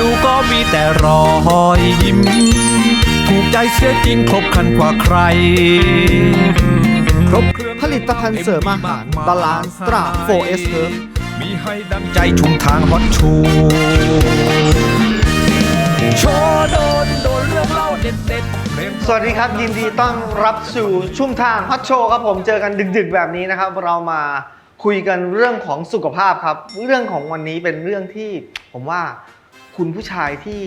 ดูก็มีแต่รอยยิ้ม ถูกใจเสียจริงครบครันกว่าใคร ครบเครื่องผลิตภัณฑ์เสริมอาหาร Balance Stra 4S Herb มีให้ดังใจชุมทางฮอตชูโชโดนโดนเรื่องเล่าเด็ดเด็ดสวัสดีครับ ยินดีต้อนรับสู่ชุ่มทางฮอตโชว์ครับผมเจอกันดึกๆแบบนี้นะครับ เรามาคุยกันเรื่องของสุขภาพครับ เรื่องของวันนี้เป็นเรื่องที่ผมว่า คุณผู้ชายที่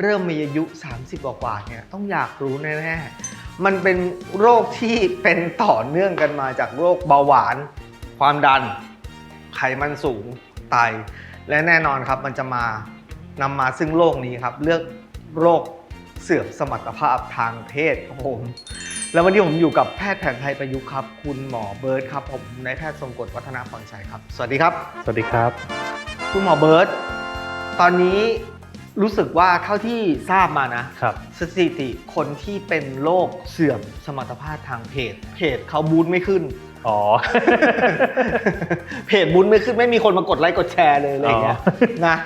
เริ่มมีอายุ 30 กว่าๆเนี่ยต้องอยากรู้แน่ๆ มันเป็นโรคที่เป็นต่อเนื่องกันมาจากโรคเบาหวาน ความดัน ไขมันสูง ไต และแน่นอนครับมันจะมานำมาซึ่งโรคนี้ครับ เลือกโรคเสื่อมสมรรถภาพทางเพศครับผมแล้ววันนี้ผมอยู่กับแพทย์แผนไทยประยุกต์ครับ คุณหมอเบิร์ตครับผมนายแพทย์ทรงกฎวัฒนาพรชัยครับ สวัสดีครับ สวัสดีครับ คุณหมอเบิร์ตตอนนี้ รู้สึกว่าเท่าที่ทราบมานะครับ สถิติคนที่เป็นโรคเสื่อมสมรรถภาพทางเพศเพจเขาบูนไม่ขึ้น อ๋อ เพจบุญไม่ขึ้นไม่มีคนมากดไลค์กดแชร์เลยอะไรอย่างเงี้ยอ๋นะ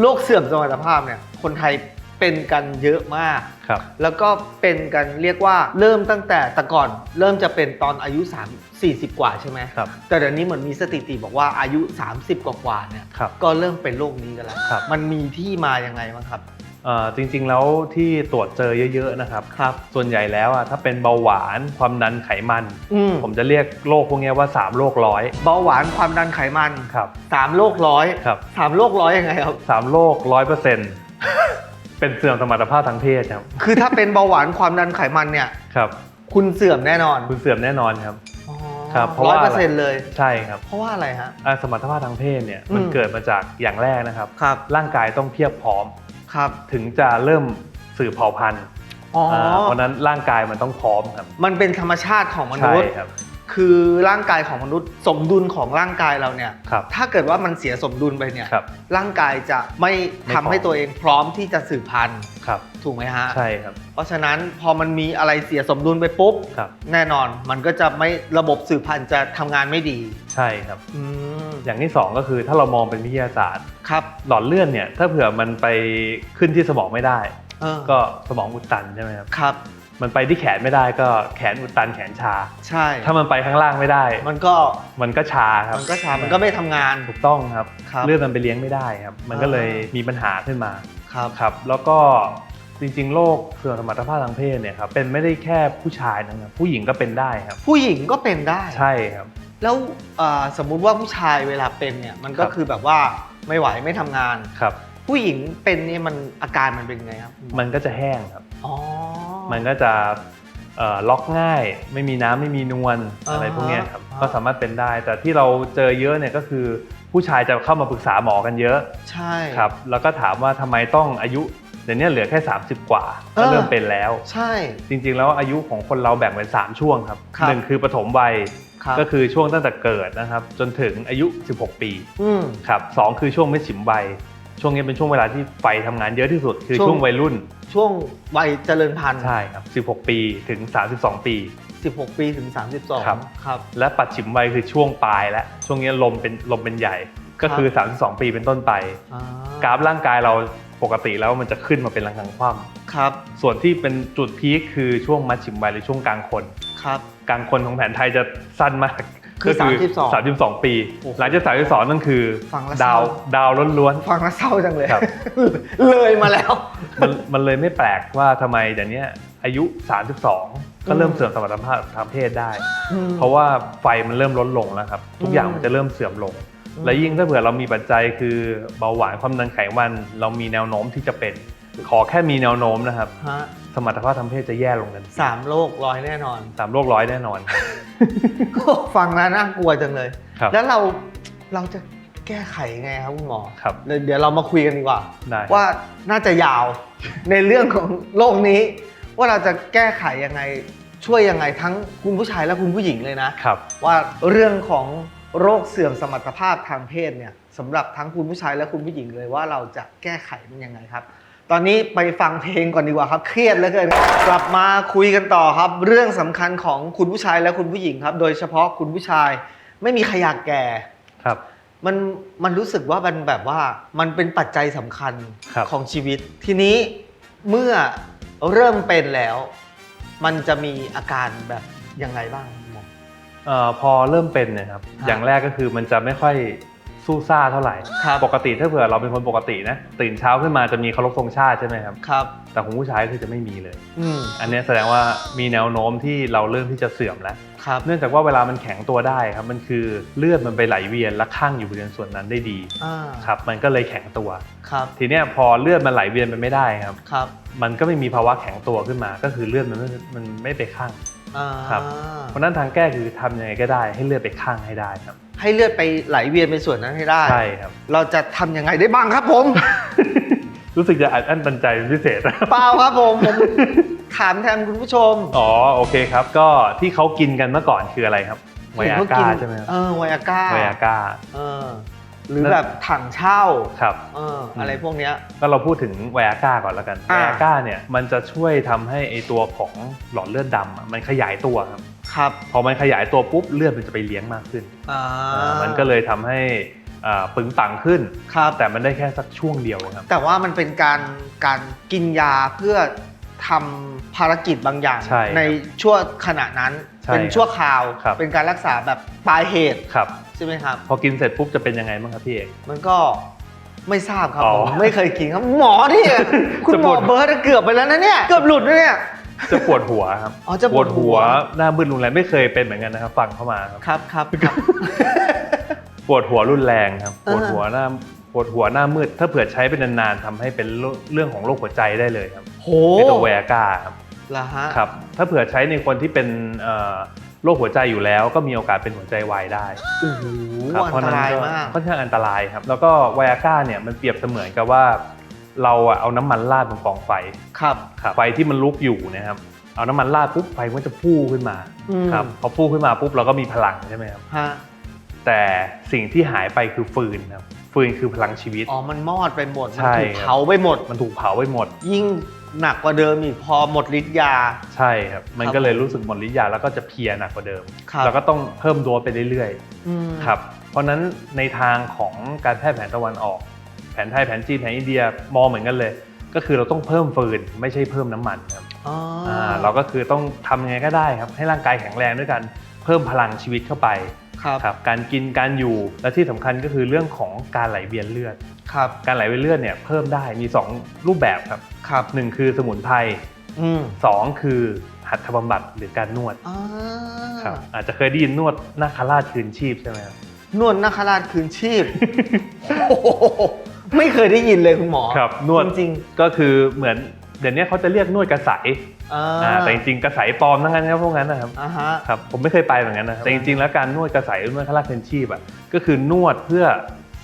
โรคเสื่อมสมรรถภาพเนี่ยคนไทย เป็นกันเยอะมาก ครับ แล้วก็เป็นกันเรียกว่าเริ่มตั้งแต่แต่ก่อน เริ่มจะเป็นตอนอายุ 3 40 กว่าใช่ไหมครับ แต่เดี๋ยวนี้เหมือนมีสถิติบอกว่าอายุ 30กว่าๆเนี่ยครับ ก็เริ่มเป็นโรคนี้กันแล้วครับ มันมีที่มายังไงบ้างครับ เอ่อจริงๆแล้วที่ตรวจเจอเยอะๆนะครับ ครับ ส่วนใหญ่แล้วอะถ้าเป็นเบาหวานความดันไขมัน อืมผมจะเรียกโรคพวกเนี้ยว่า3โรคร้อยเบาหวานความดันไขมันครับ สามโรคร้อยครับ สามโรคร้อยยังไงครับสามโรคร้อยเปอร์เซ็นต์ เป็นเสื่อมสมรรถภาพทางเพศครับคือถ้าเป็นเบาหวานความดันไขมันเนี่ย ครับคุณเสื่อมแน่นอนคุณเสื่อมแน่นอนครับ ครับเพราะร้อยว่า เปอร์เซ็นต์เลย ใช่ครับเพราะว่าอะไรฮะ อ่าสมรรถภาพทางเพศเนี่ยอืมมันเกิดมาจากอย่างแรกนะครับ ครับร่างกายต้องเพียบพร้อม ครับถึงจะเริ่มสืบเผ่าพันธุ์อ๋ออาเพราะฉะนั้นร่างกายมันต้องพร้อมครับมันเป็นธรรมชาติของมนุใช่ษย์ ครับ คือร่างกายของมนุษย์สมดุลของร่างกายเราเนี่ย ครับ ถ้าเกิดว่ามันเสียสมดุลไปเนี่ย ครับ ร่างกายจะไม่ไม่ทำให้พร้อมตัวเองพร้อมที่จะสืบพันธุ์ครับ ถูกไหมฮะ ใช่ครับ เพราะฉะนั้นพอมันมีอะไรเสียสมดุลไปปุ๊บ ครับ แน่นอนมันก็จะไม่ระบบสืบพันธุ์จะทำงานไม่ดี ใช่ครับ อืมอย่างที่สองก็คือถ้าเรามองเป็นวิทยาศาสตร์ ครับหลอดเลือดเนี่ย ถ้าเผื่อมันไปขึ้นที่สมองไม่ได้ เออก็สมองอุดตันใช่ไหมครับ ครับ มันไปที่แขนไม่ได้ก็แขนอุดตันแขนชา ใช่ ถ้ามันไปข้างล่างไม่ได้ มันก็มันก็ชาครับมันก็ช้ามันก็ไม่ทำงาน ถูกต้องครับครับเลือดมันไปเลี้ยงไม่ได้ครับ มันก็เลยมีปัญหาขึ้นมา ครับ ครับแล้วก็จริงๆ โรคเสื่อมสมรรถภาพทางเพศเนี่ยครับเป็นไม่ได้แค่ผู้ชายนะครับผู้หญิงก็เป็นได้ครับ ผู้หญิงก็เป็นได้ ใช่ครับ แล้วเอ่อสมมุติว่าผู้ชายเวลาเป็นเนี่ย มันก็ครับ คือแบบว่าไม่ไหวไม่ทำงาน ครับ ผู้หญิงเป็นเนี่ยมันอาการมันเป็นไงครับมันก็จะแห้งครับ อ๋อ มันก็จะเอ่อล็อกง่าย ไม่มีน้ำไม่มีนวลอ่าฮะอะไรพวกเนี้ยครับอ่าก็สามารถเป็นได้ แต่ที่เราเจอเยอะเนี่ยก็คือผู้ชายจะเข้ามาปรึกษาหมอกันเยอะ ใช่ครับ แล้วก็ถามว่าทำไมต้องอายุเดี๋ยวนี้เหลือแค่ 30 กว่าเอก็อเริ่มเป็นแล้ว ใช่ จริงๆ แล้วอายุของคนเราแบ่งเป็น 3 ช่วงครับครับหนึ่งคือปฐมวัยครับก็คือช่วงตั้งแต่เกิดนะครับ จนถึงอายุ 16 ปีอืมครับสองคือช่วงไม่ฉิมวัย ช่วงนี้เป็นช่วงเวลาที่ไฟทำงานเยอะที่สุด คือช่วง ช่วงวัยรุ่นช่วงวัยเจริญพันธุ์ใช่ครับ 16 ปีถึง 32 ปี 16 ปีถึง 32 ครับ ครับ และปัดฉิมวัยคือช่วงปลายและช่วงนี้ลมเป็นลมเป็นใหญ่ ก็คือ 32 ปีเป็นต้นไป อ่ากราฟร่างกายเราปกติแล้วมันจะขึ้นมาเป็นรังคังคว่ครับำส่วนที่เป็นจุดพีคคือช่วงมัดฉิมวัยหรือช่วงกลางคน ครับ กลางคนของแผนไทยจะสั้นมาก คือก็32 32 ปีโอ้โหหลังจาก32 นั่นคือฟังแล้วดาวเศร้าดาวล้วนฟังแล้วเศร้าจังเลยครับเลยมาแล้วๆมันมันเลยไม่แปลกว่าทำไมเดี๋ยวนี้อายุ 32 ก็เริ่มเสื่อมสมรรถภาพทางเพศได้อืมเพราะว่าไฟมันเริ่มลดลงแล้วครับ ทุกอย่างอืมมันจะเริ่มเสื่อมลงอืมและยิ่งถ้าเผื่อเรามีปัจจัยคือเบาหวานความดันไขมัน เรามีแนวโน้มที่จะเป็น ขอแค่มีแนวโน้มนะครับ ฮะสมรรถภาพทางเพศจะแย่ลงกันสามโรคร้อยแน่นอน สามโรคร้อยแน่นอนครับฟังแล้วน่ากลัวจังเลย ครับ แล้วเราเราจะแก้ไขยังไงครับคุณหมอครับ เดี๋ยวเดี๋ยวเรามาคุยกันดีกว่า ได้ว่าน่าจะยาว ในเรื่องของโรคนี้ ว่าเราจะแก้ไขยังไงช่วยยังไงทั้งคุณผู้ชายและคุณผู้หญิงเลยนะ ครับ ว่าเรื่องของโรคเสื่อมสมรรถภาพทางเพศเนี่ยสำหรับทั้งคุณผู้ชายและคุณผู้หญิงเลยว่าเราจะแก้ไขมันยังไงครับ ตอนนี้ไปฟังเพลงก่อนดีกว่าครับ เครียดเหลือเกินกลับมาคุยกันต่อครับ เรื่องสำคัญของคุณผู้ชายและคุณผู้หญิงครับ โดยเฉพาะคุณผู้ชายไม่มีใครอยากแก่ครับ มันมันรู้สึกว่ามันแบบว่ามันเป็นปัจจัยสำคัญครับของชีวิต ทีนี้เมื่อเริ่มเป็นแล้ว มันจะมีอาการแบบยังไงบ้างหมอเอ่อพอเริ่มเป็นเนยครับครับ อย่างแรกก็คือมันจะไม่ค่อย สู้ซ่าเท่าไหร่ ครับปกติถ้าเผื่อเราเป็นคนปกตินะ ตื่นเช้าขึ้นมาจะมีเคารพธงชาติใช่ไหมครับ ครับ แต่ของผู้ชายคือจะไม่มีเลย อืมอันเนี้ยแสดงว่ามีแนวโน้มที่เราเริ่มที่จะเสื่อมแล้ว ครับเนื่องจากว่าเวลามันแข็งตัวได้ครับ มันคือเลือดมันไปไหลเวียนและข้างอยู่บริเวณส่วนนั้นได้ดีอ่าครับ มันก็เลยแข็งตัว ครับทีเนี้ยพอเลือดมันไหลเวียนไปไม่ได้ครับ ครับมันก็ไม่มีภาวะแข็งตัวขึ้นมา ก็คือเลือดมันไม่มันไม่ไปข้าง อ่า ครับ เพราะฉะนั้นทางแก้คือทำยังไงก็ได้ให้เลือดไปข้างให้ได้ครับ ให้เลือดไปไหลเวียนไปส่วนนั้นให้ได้ ใช่ครับ เราจะทำยังไงได้บ้างครับผม รู้สึกจะอัดอั้นตันใจเป็นพิเศษนะเปล่าครับผมผมถามแทนคุณผู้ชมอ๋อโอเคครับ ก็ที่เขากินกันเมื่อก่อนคืออะไรครับไวอาก้าใช่ไหมครับเออไวอาก้าไวอาก้าเออหรือแบบถังเช่าครับเอออะไรพวกเนี้ยก็เราพูดถึงไวอาก้าก่อนแล้วกันไวอ่าอาก้าเนี่ยมันจะช่วยทำให้ไอตัวของหลอดเลือดดำอะมันขยายตัวครับ ครับพอมันขยายตัวปุ๊บเลือดมันจะไปเลี้ยงมากขึ้นอ่าอ่ามันก็เลยทำให้อ่าปึงปังขึ้น ครับ แต่มันได้แค่สักช่วงเดียวครับ แต่ว่ามันเป็นการการกินยาเพื่อทำภารกิจบางอย่างใช่ครับช่วงขณะนั้น ใช่เป็นชั่วคราว ครับ เป็นการรักษาแบบปลายเหตุครับ ใช่ไหมครับ พอกินเสร็จปุ๊บจะเป็นยังไงบ้างครับพี่เอก มันก็ไม่ทราบครับอ๋อผมไม่เคยกินครับ หมอที่ คุณจะหมปอวดเบิร์ดเกือบไปแล้วนะเนี่ย เกือบหลุดแล้วเนี่ย จะปวดหัวครับอ๋อจะปวดหัวหน้ามืดรุนแรงไม่เคยเป็นเหมือนกันนะครับ ฟังเข้ามาครับครับครับครับปวดหัวรุนแรงครับปอ่าวดหัวหน้าปวดหัวหน้ามืด ถ้าเผื่อใช้เป็นนานๆทำให้เป็นเรื่องของโรคหัวใจได้เลยครับโหในตัวแวร์ก้าครับละฮะครับถ้าเผื่อใช้ในคนที่เป็นเอ่อโรคหัวใจอยู่แล้วก็มีโอกาสเป็นหัวใจวายได้โอ้โหครับอันตรายมากค่อนข้างอันตรายครับ แล้วก็ไวอาก้าเนี่ยมันเปรียบเสมือนกับว่า เราอะเอาน้ำมันราดบนกองไฟครับครับไฟที่มันลุกอยู่นะครับเอาน้ำมันราดปุ๊บไฟมันจะพุ่งขึ้นมาอืมครับพอพุ่งขึ้นมาปุ๊บเราก็มีพลังใช่ไหมครับฮะแต่สิ่งที่หายไปคือฟืนครับฟืนคือพลังชีวิตอ๋อมันมอดไปหมดมันใช่ถูกเผาไปหมด มันถูกเผาไปหมด ยิ่งหนักกว่าเดิมอีกพอหมดฤทธิ์ยา ใช่ครับ มันครับก็เลยรู้สึกหมดฤทธิ์ยาแล้วก็จะเพลียหนักกว่าเดิมครับแล้วก็ต้องเพิ่มโดสไปเรื่อยอืมๆครับเพราะฉะนั้นในทางของการแพทย์แผนตะวันออกแผนไทยแผนจีนแผนอินเดียมองเหมือนกันเลย ก็คือเราต้องเพิ่มฟืนไม่ใช่เพิ่มน้ำมันครับอ๋อออ่าเราก็คือต้องทำยังไงก็ได้ครับ ให้ร่างกายแข็งแรงด้วยกันเพิ่มพลังชีวิตเข้าไปครับครับการกินการอยู่และที่สำคัญก็คือเรื่องของการไหลเวียนเลือดครับการไหลเวียนเลือดเนี่ยเพิ่มได้มี 2 รูปแบบครับครับหนึ่งคือสมุนไพรอืมสองคือหัตถบำบัดหรือการนวดอ่าครับอาจจะเคยได้ยินนวดนาคราชคืนชีพใช่ไหมครับนวดนาคราชคืนชีพโอ้โห ไม่เคยได้ยินเลยคุณหมอครับนวดจริงก็คือเหมือนเดี๋ยวนี้เขาจะเรียกนวดกระสายๆอ่าอ่าแต่จริงๆกระสายปลอมทั้งนั้นครับพวกนั้นนะครับอ่าฮะครับผมไม่เคยไปเหมือนกันนะครับแต่จริงๆแล้วการนวดกระสายหรือนวดนาคราชคืนชีพอะก็คือนวดเพื่อ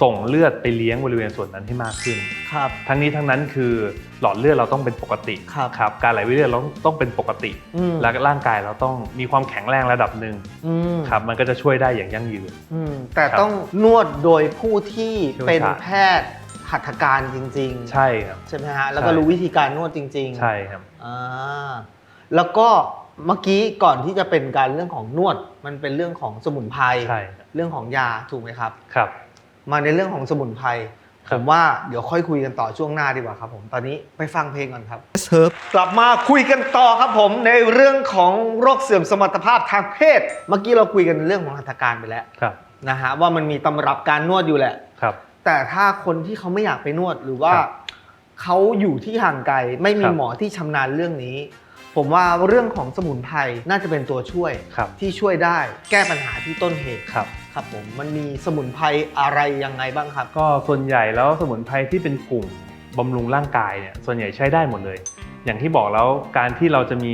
ส่งเลือดไปเลี้ยงบริเวณส่วนนั้นให้มากขึ้นครับทั้งนี้ทั้งนั้นคือหลอดเลือดเราต้องเป็นปกติครับครับการไหลเวียนเลือดเราต้องเป็นปกติอืมและร่างกายเราต้องมีความแข็งแรงระดับหนึ่งอืมครับมันก็จะช่วยได้อย่างยั่งยืนอืมแต่ครับต้องนวดโดยผู้ที่เชี่ยวชาญเป็นแพทย์ หัตถการจริงใช่ครับๆใช่ไหมฮะ แล้วก็ใช่ รู้วิธีการนวดจริงๆใช่ครับ อ่าแล้วก็เมื่อกี้ก่อนที่จะเป็นการเรื่องของนวด มันเป็นเรื่องของสมุนไพรใช่ครับเรื่องของยาถูกไหมครับ ครับ มาในเรื่องของสมุนไพรคผรับ มว่าเดี๋ยวค่อยคุยกันต่อช่วงหน้าดีกว่าครับผมตอนนี้ไปฟังเพลงก่อนครับเซิร์ฟกลับมาคุยกันต่อครับผมในเรื่องของโรคเสื่อมสมรรถภาพทางเพศ เมื่อกี้เราคุยกันเรื่องของหัตถการไปแล้วครับนะฮะว่ามันมีตำรับการนวดอยู่แหละ ครับ แต่ถ้าคนที่เขาไม่อยากไปนวดหรือว่าครับเขาอยู่ที่ห่างไกลไม่มีครับ หมอที่ชำนาญเรื่องนี้ ผมว่าเรื่องของสมุนไพรน่าจะเป็นตัวช่วยครับที่ช่วยได้แก้ปัญหาที่ต้นเหตุครับ ครับผมมันมีสมุนไพรอะไรยังไงบ้างครับ ก็ส่วนใหญ่แล้วสมุนไพรที่เป็นกลุ่มบำรุงร่างกายเนี่ยส่วนใหญ่ใช้ได้หมดเลย อย่างที่บอกแล้วการที่เราจะมี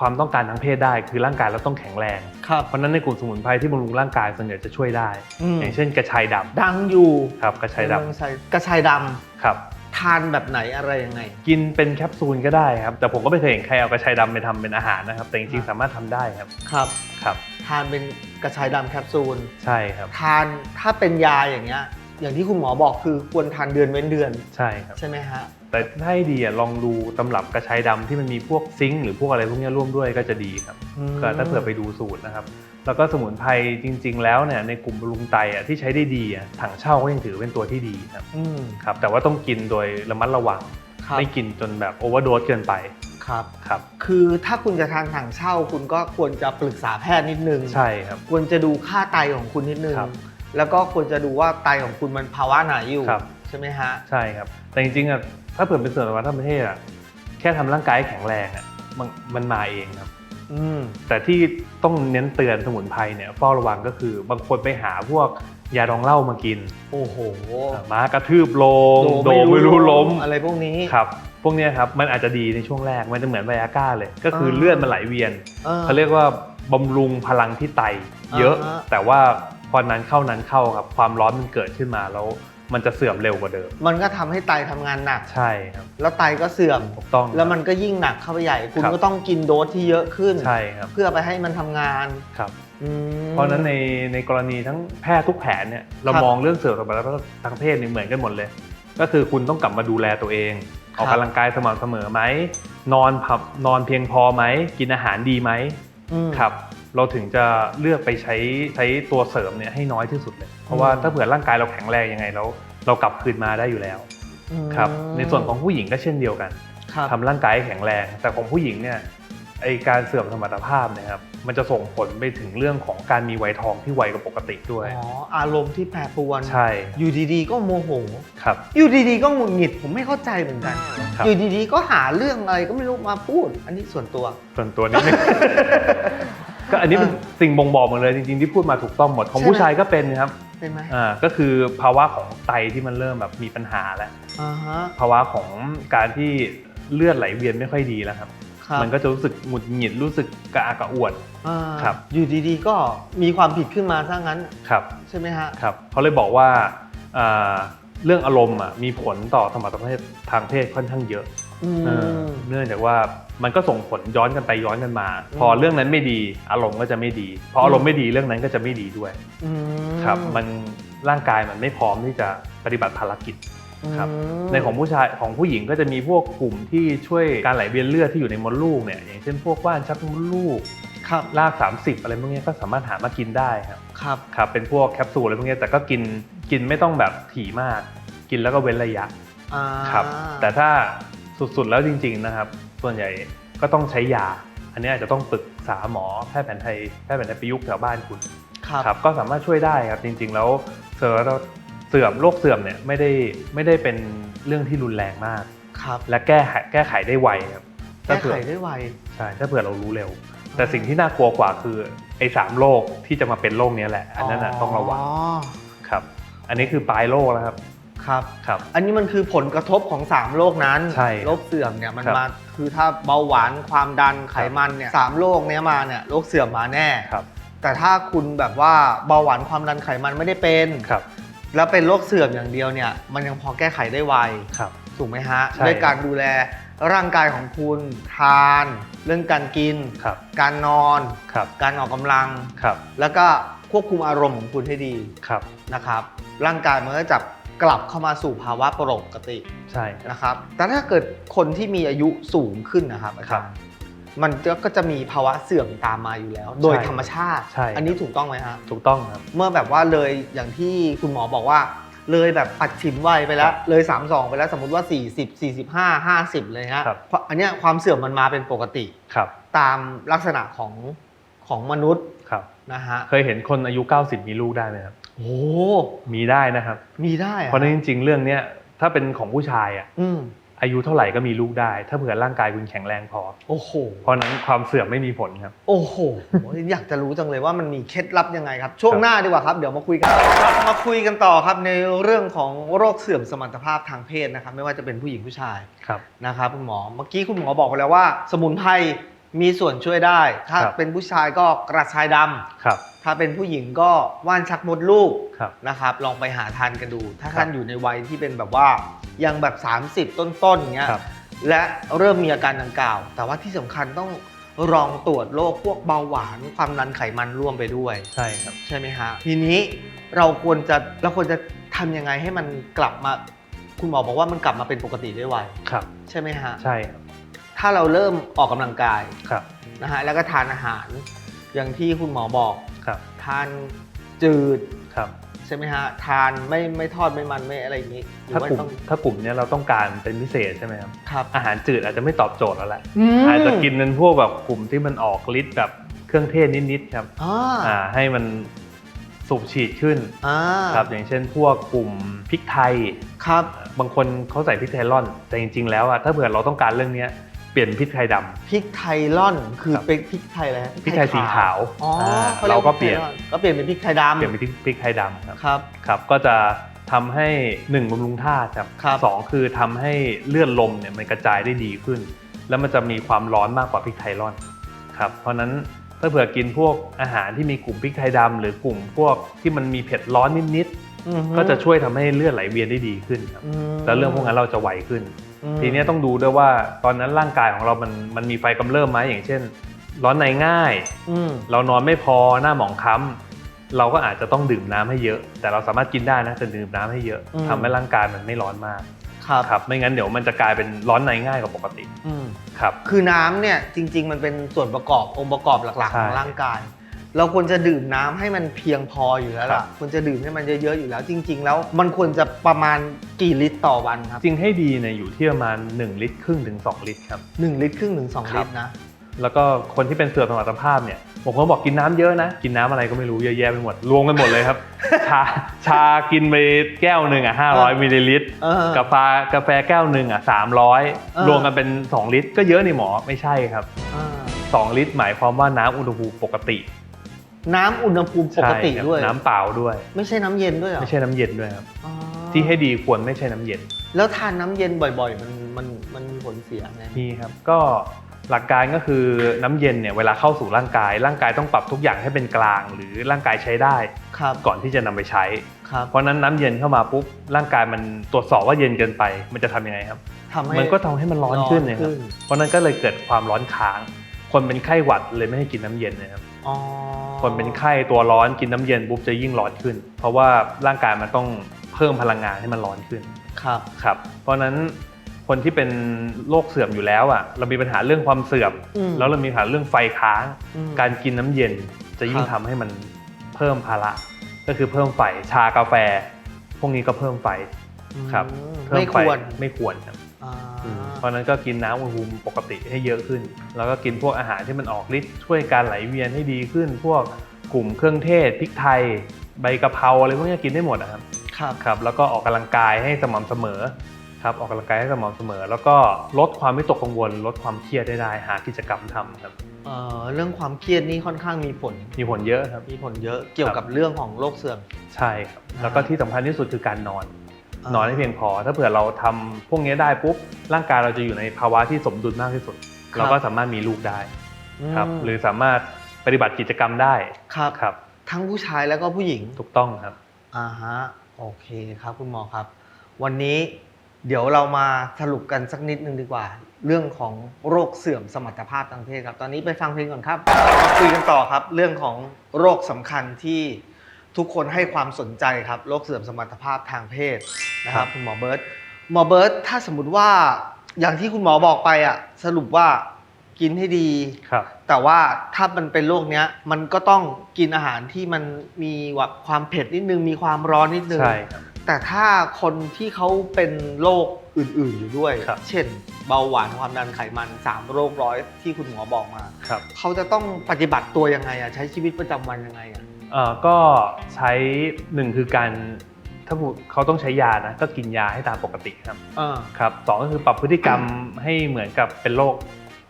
ความต้องการทางเพศได้ คือร่างกายเราต้องแข็งแรง ครับ เพราะฉะนั้นในกลุ่มสมุนไพรที่บำรุงร่างกายส่วนใหญ่จะช่วยได้ อืม อย่างเช่นกระชายดำดังอยู่ครับกระชายดในเมืองไทยกระชายดำครับำทานแบบไหนอะไรยังไง กินเป็นแคปซูลก็ได้ครับ แต่ผมก็ไม่เคยเห็นใครเอากระชายดำไปทำเป็นอาหารนะครับ แต่จริงๆสามารถทำได้ครับครับ ครับ ทานเป็นกระชายดำแคปซูล ใช่ครับ ทานถ้าเป็นยาอย่างเงี้ย อย่างที่คุณหมอบอกคือควรทานเดือนเว้นเดือน ใช่ครับ ใช่ไหมฮะ แต่ถ้าให้ดีอะลองดูตำรับกระชายดำที่มันมีพวกซิงค์หรือพวกอะไรพวกเนี้ยร่วมด้วยก็จะดีครับอืม ก็ถ้าเผื่อไปดูสูตรนะครับ แล้วก็สมุนไพรจริง ๆ แล้วเนี่ยในกลุ่มบำรุงไตอะที่ใช้ได้ดีอะถังเช่าก็ยังถือเป็นตัวที่ดีครับอืมครับ แต่ว่าต้องกินโดยระมัดระวังครับไม่กินจนแบบโอเวอร์โดสเกินไปครับ ครับ คือถ้าคุณจะทานถังเช่า คุณก็ควรจะปรึกษาแพทย์นิดนึง ใช่ครับ ควรจะดูค่าไตของคุณนิดนึง ครับแล้วก็ควรจะดูว่าไตของคุณมันภาวะไหนอยู่ ครับ ใช่ไหมฮะ ใช่ครับ แต่จริงๆอะถ้าเผื่อเป็นส่วนวัฒนประเทศอะแค่ทำร่างกายให้แข็งแรงอะมันมันมาเองครับ อืม แต่ที่ต้องเน้นเตือนสมุนไพรเนี่ยเฝ้าระวังก็คือบางคนไปหาพวกยาดองเหล้ามากินโอ้โหม้ากระทืบลงโดไม่รู้ล้มอะไรพวกนี้ครับ พวกเนี้ยครับมันอาจจะดีในช่วงแรกมันจะเหมือนไวอาก้าเลย ก็คืออ่าเลือดมันไหลเวียน ออ เขาเรียกว่าบำรุงพลังที่ไตเยอะ อ่าฮะ แต่ว่าพอนั้นเข้านั้นเข้าครับความร้อนมันเกิดขึ้นมาแล้ว มันจะเสื่อมเร็วกว่าเดิม มันก็ทำให้ไตทำงานหนัก ใช่ครับแล้วไตก็เสื่อม ถูกต้องแล้วมันก็ยิ่งหนักเข้าไปใหญ่ คุณครับ ก็ต้องกินโดสที่เยอะขึ้น ใช่ครับเพื่อไปให้มันทำงานครับ อืม เพราะฉะนั้นในในกรณีทั้งแพทย์ทุกแผนเนี่ยเราครับมองเรื่องเสริมสมรรถภาพทางเพศเนี่ยเหมือนกันหมดเลย ก็คือคุณต้องกลับมาดูแลตัวเองครับออกกำลังกายสม่ำเสมอไหมนอนพับนอนเพียงพอไหมกินอาหารดีไหมอืมครับ เราถึงจะเลือกไปใช้ใช้ตัวเสริมเนี่ยให้น้อยที่สุดเลย เพราะว่าอืมถ้าเผื่อร่างกายเราแข็งแรงยังไงแล้ว เรากลับคืนมาได้อยู่แล้วอืมครับในส่วนของผู้หญิงก็เช่นเดียวกันครับทำร่างกายให้แข็งแรง แต่ของผู้หญิงเนี่ยไอการเสื่อมสมรรถภาพเนะครับมันจะส่งผลไปถึงเรื่องของการมีวัยทองที่ไวกว่าปกติด้วยอ๋ออารมณ์ที่แปรปรวนใช่อยู่ดีๆ ก็โมโหครับอยู่ดีๆก็หงุดหงิดผมไม่เข้าใจเหมือนกันครับอยู่ดีๆก็หาเรื่องอะไรก็ไม่รู้มาพูด อันนี้ส่วนตัว ส่วนตัวนิดนึงก็อันนี้เป็นสิ่งบ่งบอกหมดเลยจริงๆที่พูดมาถูกต้องหมดของใช่ไหมผู้ชายก็เป็นครับ เป็นไหมอ่าก็คือภาวะของไตที่มันเริ่มแบบมีปัญหาแล้วอ่าฮะ ภาวะของการที่เลือดไหลเวียนไม่ค่อยดีแล้วครับ ครับมันก็จะรู้สึกหงุดหงิดรู้สึกกระอักกระอ่วน อ่าครับ อยู่ดีๆ ก็มีความผิดขึ้นมาซะงั้นครับ ใช่ไหมฮะ ครับเขาเลยบอกว่าอ่าเรื่องอารมณ์อะมีผลต่อสมรรถภาพทางเพศค่อนข้างเยอะ อืม เออเนื่องจากว่ามันก็ส่งผลย้อนกันไปย้อนกันมาอืมพอเรื่องนั้นไม่ดีอารมณ์ก็จะไม่ดี พออารมณ์ไม่ดีเรื่องนั้นก็จะไม่ดีด้วย อืมครับมันร่างกายมันไม่พร้อมที่จะปฏิบัติภารกิจ ครับอืมในของผู้ชายของผู้หญิงก็จะมีพวกกลุ่มที่ช่วยการไหลเวียนเลือดที่อยู่ในมดลูกเนี่ยอย่างเช่นพวกว่านชักมดลูกครับ ราก 30 อะไรพวกเนี้ยก็สามารถหามากินได้ครับครับ ครับเป็นพวกแคปซูลอะไรพวกเนี้ยแต่ก็กินกินไม่ต้องแบบถี่มาก กินแล้วก็เว้นระยะอ่าครับ แต่ถ้า สุดๆแล้วจริง ๆนะครับ ส่วนใหญ่ก็ต้องใช้ยา อันนี้อาจจะต้องปรึกษาหมอแพทย์แผนไทยแพทย์แผนไทยประยุกต์แถวบ้านคุณครับครับก็สามารถช่วยได้ครับจริง ๆ แล้วเสื่อมเสื่อมโรคเสื่อมเนี่ยไม่ได้ไม่ได้เป็นเรื่องที่รุนแรงมากครับและแก้ไขแก้ไขได้ไวครับแก้ถ้าเผื่ไขอได้ไวใช่ถ้าเผื่อเรารู้เร็ว แต่สิ่งที่น่ากลัวกว่าคือไอ้สามโรคที่จะมาเป็นโรคเนี้ยแหละ อันนั้นนะต้องระวังอ๋อครับ อันนี้คือปลายโรคแล้วครับ ครับครับ อันนี้มันคือผลกระทบของ 3 โรคนั้นใช่โรคเสื่อมเนี่ยมันครับมาคือถ้าเบาหวานความดันไขมันเนี่ยสามโรคเนี้ยมาเนี่ยโรคเสื่อมมาแน่ครับ แต่ถ้าคุณแบบว่าเบาหวานความดันไขมันไม่ได้เป็น ครับแล้วเป็นโรคเสื่อมอย่างเดียวเนี่ยมันยังพอแก้ไขได้ไว ครับ ถูกไหมฮะใช่ ด้วยการดูแลร่างกายของคุณทาน เรื่องการกิน ครับการนอน ครับการออกกำลัง ครับแล้วก็ควบคุมอารมณ์ของคุณให้ดีครับนะครับ ร่างกายมันก็จะ กลับเข้ามาสู่ภาวะปกติใช่ครับนะครับ แต่ถ้าเกิดคนที่มีอายุสูงขึ้นนะครับอาครัจาบรย์มันก็จะมีภาวะเสื่อมตามมาอยู่แล้ว โดยธรรมชาติใช่อันนี้ถูกต้องไหมฮะถูกต้องครับ เมื่อแบบว่าเลยอย่างที่คุณหมอบอกว่า เลยแบบปัดฉิมวัยไปแล้ว เลย 32 ไปแล้วสมมุติว่า 40 45 50 เลยฮะครับเพราะอันเนี้ยความเสื่อมมันมาเป็นปกติครับ ตามลักษณะของของมนุษย์ครับนะฮะเคยเห็นคนอายุ 90 มีลูกได้ไหมครับ โอ้มีได้นะครับ มีได้อเพราะฉะนั้นจริง ๆ เรื่องเนี้ยถ้าเป็นของผู้ชายอะอืมอายุเท่าไหร่ก็มีลูกได้ ถ้าเผื่อร่างกายคุณแข็งแรงพอ โอ้โห เพราะฉะนั้นความเสื่อมไม่มีผลครับ โอ้โห อยากจะรู้จังเลยว่ามันมีเคล็ดลับยังไงครับ ช่วงครับหน้าดีกว่าครับ เดี๋ยวมาคุยกันมาคุยกันต่อครับในเรื่องของโรคเสื่อมสมรรถภาพทางเพศนะครับ ไม่ว่าจะเป็นผู้หญิงผู้ชาย ครับ นะครับคุณหมอ เมื่อกี้คุณหมอบอกไปแล้วว่า สมุนไพรมีส่วนช่วยได้ ถ้าครับเป็นผู้ชายก็กระชายดำครับ ถ้าเป็นผู้หญิงก็ว่านชักมดลูกครับนะครับ ลองไปหาทานกันดู ถ้าครับท่านอยู่ในวัยที่เป็นแบบว่ายังแบบ 30 ต้นๆอย่างเงี้ยครับ และเริ่มมีอาการดังกล่าว แต่ว่าที่สำคัญต้องลองตรวจโรคพวกเบาหวานความดันไขมันร่วมไปด้วย ใช่ครับ ใช่ไหมฮะทีนี้เราควรจะเราควรจะทำยังไงให้มันกลับมา คุณหมอบอกว่ามันกลับมาเป็นปกติได้ไวครับ ใช่ไหมฮะใช่ครับ ถ้าเราเริ่มออกกำลังกายครับ นะฮะแล้วก็ทานอาหารอย่างที่คุณหมอบอก ครับทานจืดครับใช่ไหมฮะทานไม่ไม่ทอดไม่มันไม่อะไรอย่างนี้หรือถ้าว่ากลุ่มต้อง ถ้ากลุ่มเนี้ยเราต้องการเป็นพิเศษใช่ไหมครับครับ อาหารจืดอาจจะไม่ตอบโจทย์แล้วแหละมอาจจะกินเป็นพวกแบบกลุ่มที่มันออกฤทธิ์แบบเครื่องเทศนิดๆครับอ่าอ่าให้มันสูบฉีดขึ้นอ่าครับอย่างเช่นพวกกลุ่มพริกไทย ครับ บางคนเขาใส่พริกไทยร่อน แต่จริงๆแล้วอะถ้าเผื่อเราต้องการเรื่องเนี้ย เปลี่ยนพริกไทยดำพริกไทยล่อนคือครับเป็นพริกไทยอะไรฮะพริกไทยสีขาวอ๋ออาขเราก็ยว่เปลี่ยนพริไทก็เปลี่ยนเป็นพริกไทยดำเปลี่ยนเป็นพริกไทยดำครับครับ ครับ ก็จะทำให้หนึ่งบำรุงธาตุครับครับสองคือทำให้เลือดลมเนี่ยมันกระจายได้ดีขึ้น แล้วมันจะมีความร้อนมากกว่าพริกไทยร่อนครับเพราะฉะนั้นถ้าเผื่อกินพวกอาหารที่มีกลุ่มพริกไทยดำหรือกลุ่มพวกที่มันมีเผ็ดร้อนนิดอือฮึๆก็จะช่วยทำให้เลือดไหลเวียนได้ดีขึ้นครับ อืม แล้วเรื่องพวกนั้นเราจะไวขึ้นอืม ทีเนี้ยต้องดูด้วยว่าตอนนั้นร่างกายของเรามันมันมีไฟกำเริบไหมอย่างเช่น ร้อนในง่ายอืมเรานอนไม่พอหน้าหมองคล้ำเราก็อาจจะต้องดื่มน้ำให้เยอะ แต่เราสามารถกินได้นะแต่ดื่มน้ำให้เยอะทำให้ร่างกายมันไม่ร้อนมากครับครับไม่งั้นเดี๋ยวมันจะกลายเป็นร้อนในง่ายกว่าปกติอืมครับคือน้ำเนี่ยจริง ๆ มันเป็นส่วนประกอบองค์ประกอบหลักๆใช่ของร่างกาย เราควรจะดื่มน้ำให้มันเพียงพออยู่แล้วครัล่ะบควรจะดื่มให้มันเยอะๆอยู่แล้ว จริง ๆ แล้วมันควรจะประมาณกี่ลิตรต่อวันครับจริงให้ดีเนี่ยอยู่ที่ประมาณ 1 ลิตรครึ่งถึง 2 ลิตรครับ หนึ่งลิตรครึ่งถึงสองครัลิบ ตรนะ แล้วก็คนที่เป็นเสื่อมสมรรถภาพเนี่ยผมก็บอกกินน้ำเยอะนะ กินน้ำอะไรก็ไม่รู้เยอะแยะไปหมด รวมกันหมดเลยครับ ชาชากินไปแก้วหนึ่งอะห้าร้อยมิลลิลิตร เออ กาแฟกาแฟแก้วหนึ่งอะสามร้อยเออ รวมกันเป็น 2 ลิตร ก็เยอะนี่หมอไม่ใช่ครับ อ่า2 ลิตร หมายความว่าน้ำอุณหภูมิปกติ น้ำอุณหภูมิปกติใช่ครับด้วย น้ำเปล่าด้วย ไม่ใช่น้ำเย็นด้วยเหรอไม่ใช่น้ำเย็นด้วยครับ อ๋อที่ให้ดีควรไม่ใช่น้ำเย็นแล้วทานน้ำเย็นบ่อยๆ มันมันมันมีผลเสียไงมีครับ ก็หลักการก็คือน้ำเย็นเนี่ยเวลาเข้าสู่ร่างกาย ร่างกายต้องปรับทุกอย่างให้เป็นกลาง หรือร่างกายใช้ได้ ครับก่อนที่จะนำไปใช้ ครับเพราะฉะนั้นน้ำเย็นเข้ามาปุ๊บร่างกายมันตรวจสอบว่าเย็นเกินไป มันจะทำยังไงครับ ทำให้มันก็ทำให้มันร้อนขึ้นเลยครับขึ้นเพราะฉะนั้นก็เลยเกิดความร้อนค้าง คนเป็นไข้หวัดเลยไม่ให้กินน้ำเย็นนะครับอ๋อ คนเป็นไข้ตัวร้อนกินน้ำเย็นปุ๊บจะยิ่งร้อนขึ้น เพราะว่าร่างกายมันต้องเพิ่มพลังงานให้มันร้อนขึ้นครับครับ เพราะฉะนั้นคนที่เป็นโรคเสื่อมอยู่แล้วอะ เรามีปัญหาเรื่องความเสื่อมอืมแล้วเรามีปัญหาเรื่องไฟค้างอืมการกินน้ำเย็นจะยิ่งครับทำให้มันเพิ่มภาระก็คือเพิ่มไฟชากาแฟ พวกนี้ก็เพิ่มไฟครับอืมเพิ่ไม่ไฟควรไม่ควรครับอ่า เพราะฉะนั้นก็กินน้ำอุณหภูมิปกติให้เยอะขึ้น แล้วก็กินพวกอาหารที่มันออกฤทธิ์ช่วยการไหลเวียนให้ดีขึ้น พวกกลุ่มเครื่องเทศพริกไทย ใบกะเพราอะไรพวกนี้กินได้หมดนะครับครับครับแล้วก็ออกกำลังกายให้สม่ำเสมอครับออกกำลังกายให้สม่ำเสมอ แล้วก็ลดความวิตกกังวล ลดความเครียดได้ได้หากิจกรรมทำครับเอ่อเรื่องความเครียดนี่ค่อนข้างมีผลมีผลเยอะครับมีผลเยอะเกี่ยวกับเรื่องของโรคเสื่อมใช่ครับแล้วก็ที่สำคัญที่สุดคือการนอนา นอนให้เพียงพอ ถ้าเผื่อเราทำพวกนี้ได้ปุ๊บร่างกายเราจะอยู่ในภาวะที่สมดุลมากที่สุด เราก็สามารถมีลูกได้ครับมหรือสามารถปฏิบัติกิจกรรมได้ครับครับ ทั้งผู้ชายแล้วก็ผู้หญิงถูกต้องครับอ่าฮะโอเคครับคุณหมอครับ วันนี้เดี๋ยวเรามาสรุปกันสักนิดนึงดีกว่า เรื่องของโรคเสื่อมสมรรถภาพทางเพศครับ ตอนนี้ไปฟังเพลงก่อนครับมาคุยกันต่อครับ เรื่องของโรคสำคัญที่ ทุกคนให้ความสนใจครับโรคเสื่อมสมรรถภาพทางเพศนะคครัรับบคุณหมอเบิร์ตหมอเบิร์ตถ้าสมมติว่าอย่างที่คุณหมอบอกไปอะสรุปว่ากินให้ดีครับ แต่ว่าถ้ามันเป็นโรคเนี้ย มันก็ต้องกินอาหารที่มันมีแบบความเผ็ดนิดนึงมีความร้อนนิดนึงใช่ครับ แต่ถ้าคนที่เขาเป็นโรคอื่นๆอยู่ด้วย ครับ เช่น เบาหวานความดันไขมัน3โรคร้อยที่คุณหมอบอกมา ครับ เขาจะต้องปฏิบัติตัวยังไงอะใช้ชีวิตประจำวันยังไงอะ เอ่อก็ใช้หนึ่งคือการถ้าเขาต้องใช้ยานะก็กินยาให้ตามปกติครับเออครับสองก็คือปรับพฤติกรรมให้เหมือนกับเป็นโรค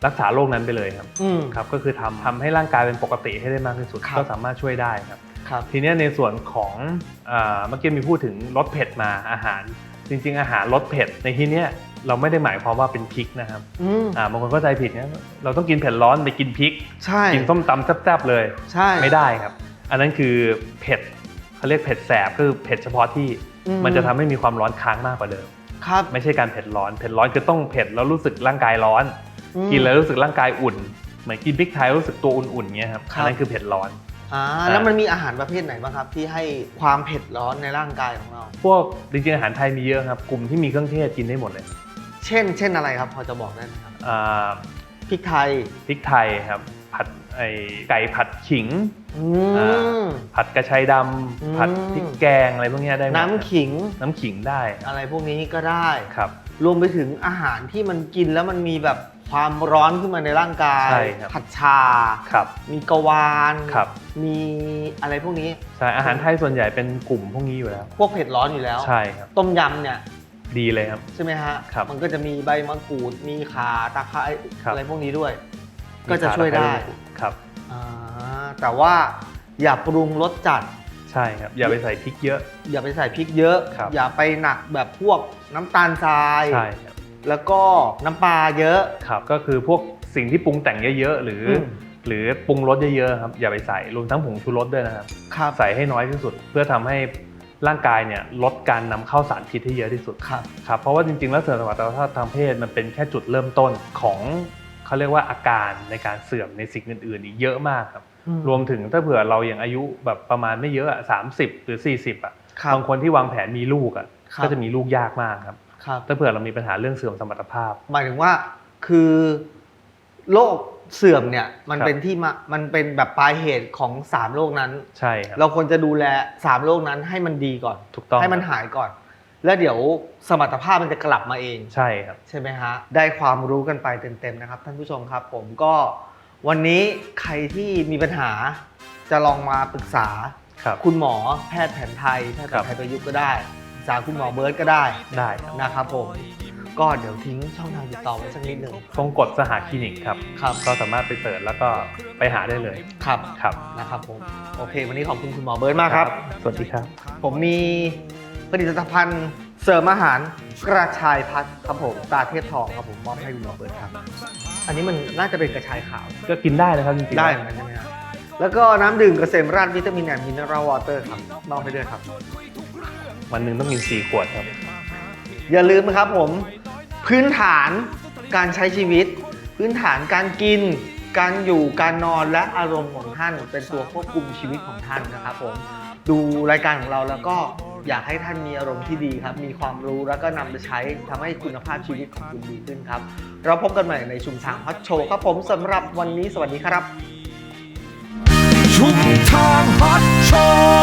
รักษาโรคนั้นไปเลยครับอืม ครับก็คือทำทำให้ร่างกายเป็นปกติให้ได้มากที่สุด ครับ ก็สามารถช่วยได้ครับ ครับ ทีเนี้ยในส่วนของอ่าเมื่อกี้มีพูดถึงรสเผ็ดมาอาหาร จริง ๆ อาหารรสเผ็ดในที่เนี้ยเราไม่ได้หมายความว่าเป็นพริกนะครับอืม อ่าบางคนเข้าใจผิดนะเราต้องกินเผ็ดร้อนไปกินพริก ใช่ กินส้มตำแซ่บๆเลย ใช่ ไม่ได้ครับ อันนั้นคือเผ็ดเขาเรียกเผ็ดแสบคือเผ็ดเฉพาะที่อืมันจะทำให้มีความร้อนค้างมากกว่าเดิมครับไม่ใช่การเผ็ดร้อน เผ็ดร้อนคือต้องเผ็ดแล้วรู้สึกร่างกายร้อนอืมกินแล้วรู้สึกร่างกายอุ่น เหมือนกินพริกไทยรู้สึกตัวอุ่นๆเงี้ยครับครับอันนั้นคือเผ็ดร้อนอ่าแล้วมันมีอาหารประเภทไหนบ้างครับที่ให้ความเผ็ดร้อนในร่างกายของเรา พวกจริงๆอาหารไทยมีเยอะครับ กลุ่มที่มีเครื่องเทศกินได้หมดเลย เช่น เช่นอะไรครับ พอจะบอกได้ไหมครับอ่าพริกไทยพริกไทยครับผัด ไอไก่ผัดขิงอือ่ามผัดกระชายดอืมำผัดพริกแกงอะไรพวกเนี้ยได้หมดน้ำขิงน้ำขิงได้ครับอะไรพวกนี้ก็ได้ ครับ รวมไปถึงอาหารที่มันกินแล้วมันมีแบบความร้อนขึ้นมาในร่างกายใช่ครับ ผัดชา ครับ มีกวานครับ มีอะไรพวกนี้ ใช่อาหารไทยส่วนใหญ่เป็นกลุ่มพวกนี้อยู่แล้ว พวกเผ็ดร้อนอยู่แล้ว ใช่ครับ ต้มยำเนี่ยดีเลยครับ ใช่ไหมฮะ ครับมันก็จะมีใบมะกรูด มีข่าตะไคร้ครับ อะไรพวกนี้ด้วย ก็จะช่วยได้ครั บ อ่าแต่ว่าอย่าปรุงรสจัด ใช่ครับ อย่าไปใส่พริกเยอะ อย่าไปใส่พริกเยอะ ครับ อย่าไปหนักแบบพวกน้ำตาลทราย ใช่ครับแล้วก็น้ำปลาเยอะ ครับ ก็คือพวกสิ่งที่ปรุงแต่งเยอะๆหรืออม หรือปรุงรสเยอะๆครับอย่าไปใส่รวมทั้งผงชูรสด้วยนะครับ ครับใส่ให้น้อยที่สุด เพื่อทำให้ร่างกายเนี่ยลดการนำเข้าสารพิษให้เยอะที่สุดครับ ครับเพราะว่าจริงๆแล้วเสื่อมสมรรถภาพทางเพศมันเป็นแค่จุดเริ่มต้นของ เขาเรียกว่าอาการในการเสื่อมในสิ่งอื่น ๆ อีกเยอะมากครับ รวมถึงถ้าเผื่อเรายังอายุแบบประมาณไม่เยอะอะสามสิบหรือ40อะครับบางคนที่วางแผนมีลูกอะครับก็จะมีลูกยากมากครับครับถ้าเผื่อเรามีปัญหาเรื่องเสื่อมสมรรถภาพ หมายถึงว่าคือโรคเสื่อมเนี่ยมันครับเป็นที่มามันเป็นแบบปลายเหตุของสามโรคนั้น ใช่ครับเราควรจะดูแลสามโรคนั้นให้มันดีก่อน ถูกต้องให้มันหายก่อน แล้วเดี๋ยวสมรรถภาพมันจะกลับมาเองใช่ครับ ใช่ไหมฮะ ได้ความรู้กันไปเต็มๆนะครับ ท่านผู้ชมครับ ผมก็วันนี้ใครที่มีปัญหาจะลองมาปรึกษาครับคุณหมอแพทย์แผนไทยแพทย์แผครันบไทยประยุกต์ก็ได้ปรึกษาคุณหมอเบิร์ตก็ได้ได้ครับนะครับผมก็เดี๋ยวทิ้งช่องทางติดต่อไว้สักนิดหนึ่งทรงกฎสหคลินิกครับครับก็สามารถไปเสิร์ชแล้วก็ไปหาได้เลยครับครับนะครับผมโอเค วันนี้ขอบคุณคุณหมอเบิร์ตมากครับ สวัสดีครับ ผมมี ผลิตภัณฑ์เสริมอาหารกระชายพัดครับผมตาเทพทองครับผมมอบให้คุณหมอเบิร์ตครับ อันนี้มันน่าจะเป็นกระชายขาวก็กินได้นะครับจริงๆได้เหมือนกันใช่ไหมครับแล้วก็น้ำดื่มเกษมราชวิตามินแอนด์มินเนอรัลวอเตอร์ครับมอบให้ด้วยครับ วันหนึ่งต้องกินสี่ขวดครับ อย่าลืมนะครับผมพื้นฐานการใช้ชีวิต พื้นฐานการกิน การอยู่การนอนและอารมณ์ของท่าน เป็นตัวควบคุมชีวิตของท่านนะครับผมดูรายการของเราแล้วก็ อยากให้ท่านมีอารมณ์ที่ดีครับ มีความรู้แล้วก็นำไปใช้ทำให้คุณภาพชีวิตของคุณดีขึ้นครับ เราพบกันใหม่ในชุมทางฮอตโชว์ครับผมสำหรับวันนี้สวัสดีครับ ชุมทางฮอตโชว์